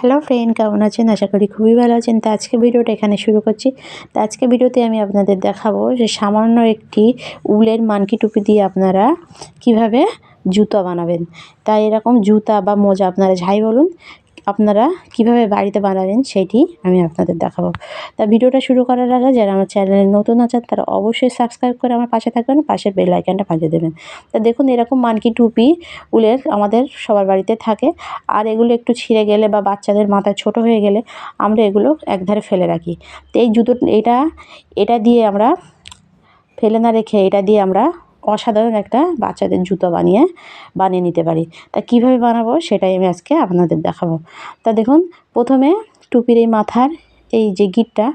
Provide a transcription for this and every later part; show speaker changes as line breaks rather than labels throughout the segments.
Hello friend, কেমন আছেন? আশা করি খুবই ভালো আছেন। তো আজকে ভিডিওটা এখানে শুরু করছি। তো আজকে ভিডিওতে আমি আপনাদের দেখাবো যে সামান্য একটি উলের মানকি টুপি দিয়ে আপনারা কীভাবে জুতা বানাবেন। তাই এরকম জুতা বা মোজা আপনারা যাই বলুন আপনারা কীভাবে বাড়িতে বানাবেন সেটি আমি আপনাদের দেখাবো। তা ভিডিওটা শুরু করার আগে যারা আমার চ্যানেলে নতুন আছেন, তারা অবশ্যই সাবস্ক্রাইব করে আমার পাশে থাকবেন, পাশে বেল আইকনটা বাজিয়ে দেবেন। তা দেখুন, এরকম মানকি টুপি, উলের আমাদের সবার বাড়িতে থাকে। আর এগুলো একটু ছিঁড়ে গেলে বা বাচ্চাদের মাথায় ছোট হয়ে গেলে আমরা এগুলো একধারে ফেলে রাখি। তো এই জুতো এটা এটা দিয়ে আমরা ফেলে না রেখে এটা দিয়ে আমরা অসাধারণ একটা বাচ্চাদের জুতো বানিয়ে বানিয়ে নিতে পারি। তা কীভাবে বানাবো সেটাই আমি আজকে আপনাদের দেখাবো। তা দেখুন, প্রথমে টুপির এই মাথার এই যে গিটটা,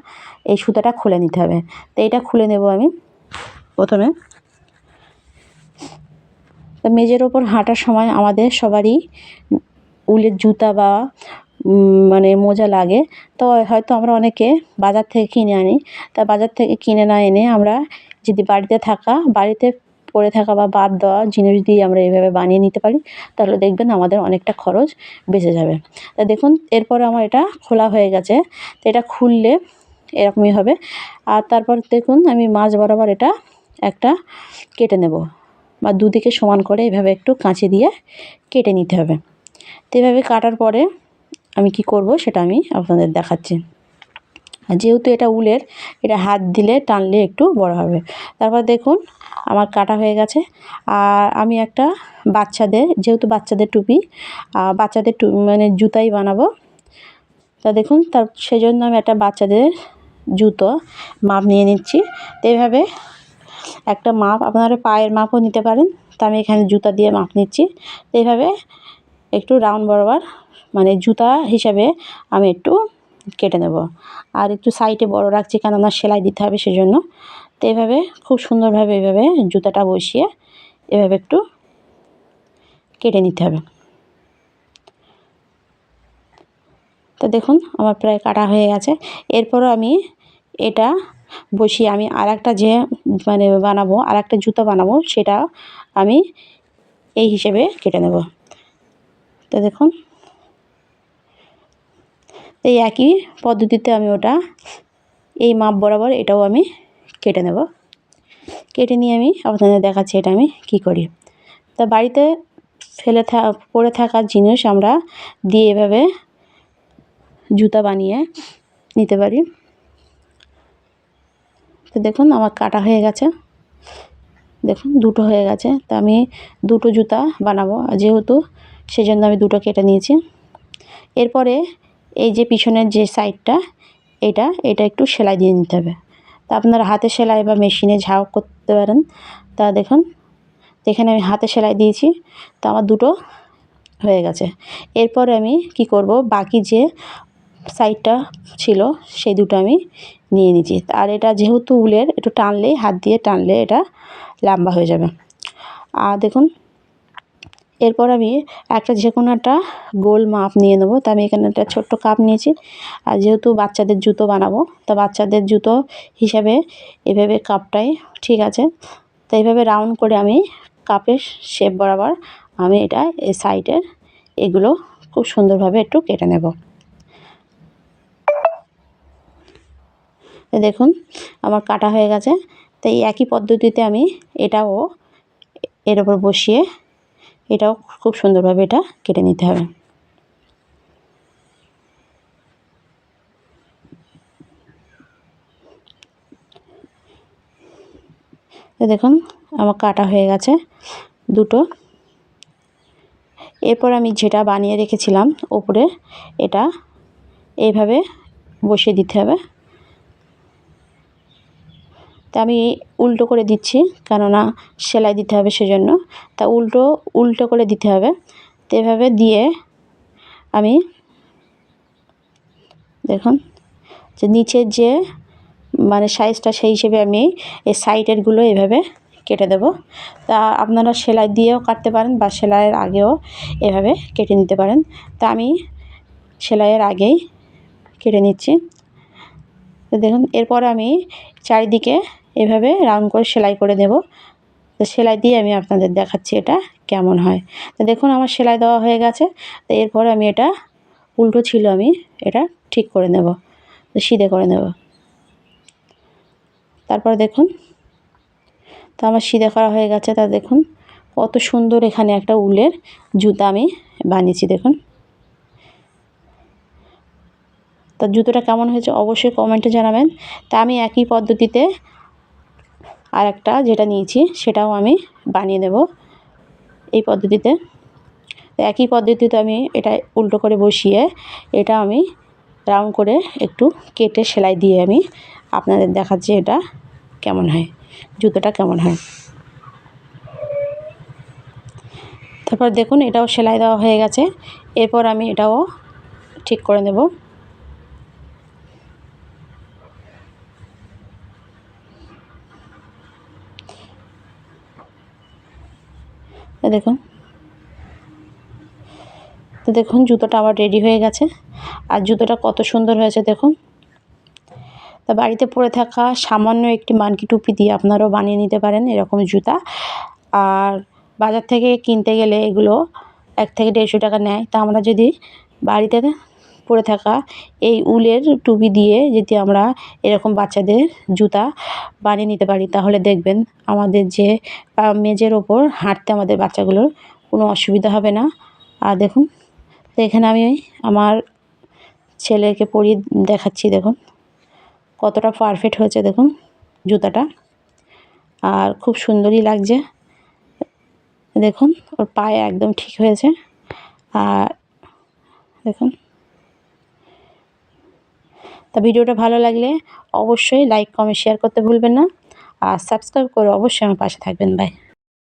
এই সুতাটা খুলে নিতে হবে। তো এটা খুলে নেব আমি প্রথমে। তো মেজের ওপর হাঁটার সময় আমাদের সবারই উলের জুতা বা মানে মোজা লাগে। তো হয়তো আমরা অনেকে বাজার থেকে কিনে আনি। তা বাজার থেকে কিনে না এনে আমরা যদি বাড়িতে থাকা, বাড়িতে পড়ে থাকা বা বাদ দেওয়া জিনিস দিয়ে আমরা এইভাবে বানিয়ে নিতে পারি, তাহলে দেখবেন আমাদের অনেকটা খরচ বেঁচে যাবে। তা দেখুন, এরপরে আমার এটা খোলা হয়ে গেছে, তো এটা খুললে এরকমই হবে। আর তারপর দেখুন, আমি মাছ বরাবর এটা একটা কেটে নেব বা দুদিকে সমান করে এভাবে একটু কাঁচি দিয়ে কেটে নিতে হবে। তো এভাবে কাটার পরে আমি কি করব সেটা আমি আপনাদের দেখাচ্ছি। যেহেতু এটা উলের, এটা হাত দিলে টানলে একটু বড় হবে। তারপর দেখুন আমার কাটা হয়ে গেছে। আর আমি একটা বাচ্চাদের, যেহেতু বাচ্চাদের টুপি বাচ্চাদের টু মানে জুতাই বানাবো। তা দেখুন, তার, সেজন্য আমি একটা বাচ্চাদের জুতো মাপ নিয়ে নিচ্ছি। তো এইভাবে একটা মাপ, আপনারা পায়ের মাপও নিতে পারেন। তা আমি এখানে জুতা দিয়ে মাপ নিচ্ছি। তো এইভাবে একটু রাউন্ড বরাবর মানে জুতা হিসাবে আমি একটু কেটে নেব। আর একটু সাইডে বড় রাখছি, কেননা সেলাই দিতে হবে সেজন্য। তো এভাবে, খুব সুন্দরভাবে এভাবে জুতাটা বসিয়ে এভাবে একটু কেটে নিতে হবে। তো দেখুন, আমার প্রায় কাটা হয়ে গেছে। এরপরও আমি এটা বসিয়ে আমি আর একটা যে মানে বানাবো আর একটা জুতো বানাবো, সেটা আমি এই হিসেবে কেটে নেব। তো দেখুন এই একই পদ্ধতিতে আমি ওটা, এই মাপ বরাবর এটাও আমি কেটে নেব। কেটে নিয়ে আমি আপনাদের দেখাচ্ছি এটা আমি কি করি। তা বাড়িতে ফেলে থা, পড়ে থাকা জিনিস আমরা দিয়ে এভাবে জুতা বানিয়ে নিতে পারি। তো দেখুন আমার কাটা হয়ে গেছে। দেখুন দুটো হয়ে গেছে। তা আমি দুটো জুতা বানাবো। যেহেতু সেজন্য আমি দুটো কেটে নিয়েছি। এরপরে এই যে পিছনের যে সাইডটা এটা এটা একটু সেলাই দিয়ে নিতে হবে। তা আপনারা হাতে সেলাই বা মেশিনে ঝাও করতে পারেন। তা দেখুন, এখানে আমি হাতে সেলাই দিয়েছি। তো আমার দুটো হয়ে গেছে। এরপরে আমি কি করব? বাকি যে সাইডটা ছিল, সেই দুটো আমি নিয়ে নিচ্ছি আর এটা যেহেতু উলের, একটু টানলেই, হাত দিয়ে টানলে এটা লম্বা হয়ে যাবে। আর দেখুন এরপর আমি একটা যে কোনো একটা গোল মাপ নিয়ে নেব। তা আমি এখানে একটা ছোট্ট কাপ নিয়েছি। আর যেহেতু বাচ্চাদের জুতো বানাবো, তা বাচ্চাদের জুতো হিসাবে এভাবে কাপটাই ঠিক আছে। তো এইভাবে রাউন্ড করে আমি কাপের শেপ বরাবর আমি এটা এই সাইডের এগুলো খুব সুন্দরভাবে একটু কেটে নেব। দেখুন, আমার কাটা হয়ে গেছে। তো এই একই পদ্ধতিতে আমি এটাও এর ওপর বসিয়ে এটাও খুব সুন্দরভাবে এটা কেটে নিতে হবে। দেখুন, আমার কাটা হয়ে গেছে দুটো। এরপর আমি যেটা বানিয়ে রেখেছিলাম ওপরে এটা এইভাবে বসিয়ে দিতে হবে। তা আমি উল্টো করে দিচ্ছি, কেননা সেলাই দিতে হবে সেজন্য। তা উল্টো উল্টো করে দিতে হবে। তো এভাবে দিয়ে আমি দেখুন, যে নিচের যে মানে সাইজটা সেই হিসেবে আমি এই সাইডেরগুলো এভাবে কেটে দেব। তা আপনারা সেলাই দিয়েও কাটতে পারেন বা সেলাইয়ের আগেও এভাবে কেটে নিতে পারেন। তা আমি সেলাইয়ের আগেই কেটে নিচ্ছি। দেখুন, এরপর আমি চারিদিকে এভাবে রাউন্ড করে সেলাই করে দেব। তো সেলাই দিয়ে আমি আপনাদের দেখাচ্ছি এটা কেমন হয়। তো দেখুন আমার সেলাই দেওয়া হয়ে গেছে। তো এরপরে আমি এটা উল্টো ছিল আমি এটা ঠিক করে নেব। তো সিধে করে নেব। তারপর দেখুন, তো আমার সিধে করা হয়ে গেছে। তা দেখুন, কত সুন্দর এখানে একটা উলের জুতা আমি বানিয়েছি, দেখুন। তা জুতোটা কেমন হয়েছে অবশ্যই কমেন্টে জানাবেন। তা আমি একই পদ্ধতিতে আর একটা যেটা নিয়েছি সেটাও আমি বানিয়ে নেব এই পদ্ধতিতে। একই পদ্ধতিতে আমি এটা উল্টো করে বসিয়ে এটা আমি রাউন্ড করে একটু কেটে সেলাই দিয়ে আমি আপনাদের দেখাচ্ছি এটা কেমন হয়, জুতোটা কেমন হয়। তারপর দেখুন এটাও সেলাই দেওয়া হয়ে গেছে। এরপর আমি এটাও ঠিক করে নেব। দেখুন। তো দেখুন, জুতোটা আবার রেডি হয়ে গেছে। আর জুতোটা কত সুন্দর হয়েছে, দেখুন। তা বাড়িতে পরে থাকা সামান্য একটি মানকি টুপি দিয়ে আপনারাও বানিয়ে নিতে পারেন এরকম জুতা। আর বাজার থেকে কিনতে গেলে এগুলো এক থেকে দেড়শো টাকা নেয়। তা আমরা যদি বাড়িতে পরে থাকা এই উলের টুপি দিয়ে যদি আমরা এরকম বাচ্চাদের জুতা বানিয়ে নিতে পারি, তাহলে দেখবেন আমাদের যে মেঝের ওপর হাঁটতে আমাদের বাচ্চাগুলোর কোনো অসুবিধা হবে না। আর দেখুন, এখানে আমি আমার ছেলেকে পরিয়ে দেখাচ্ছি, দেখুন। কতটা পারফেক্ট হয়েছে, দেখুন জুতাটা। আর খুব সুন্দরই লাগছে। দেখুন, ওর পায়ে একদম ঠিক হয়েছে। আর দেখুন তা ভিডিওটা ভালো লাগলে অবশ্যই লাইক কমেন্ট শেয়ার করতে ভুলবেন না। আর সাবস্ক্রাইব করে অবশ্যই আমার পাশে থাকবেন। বাই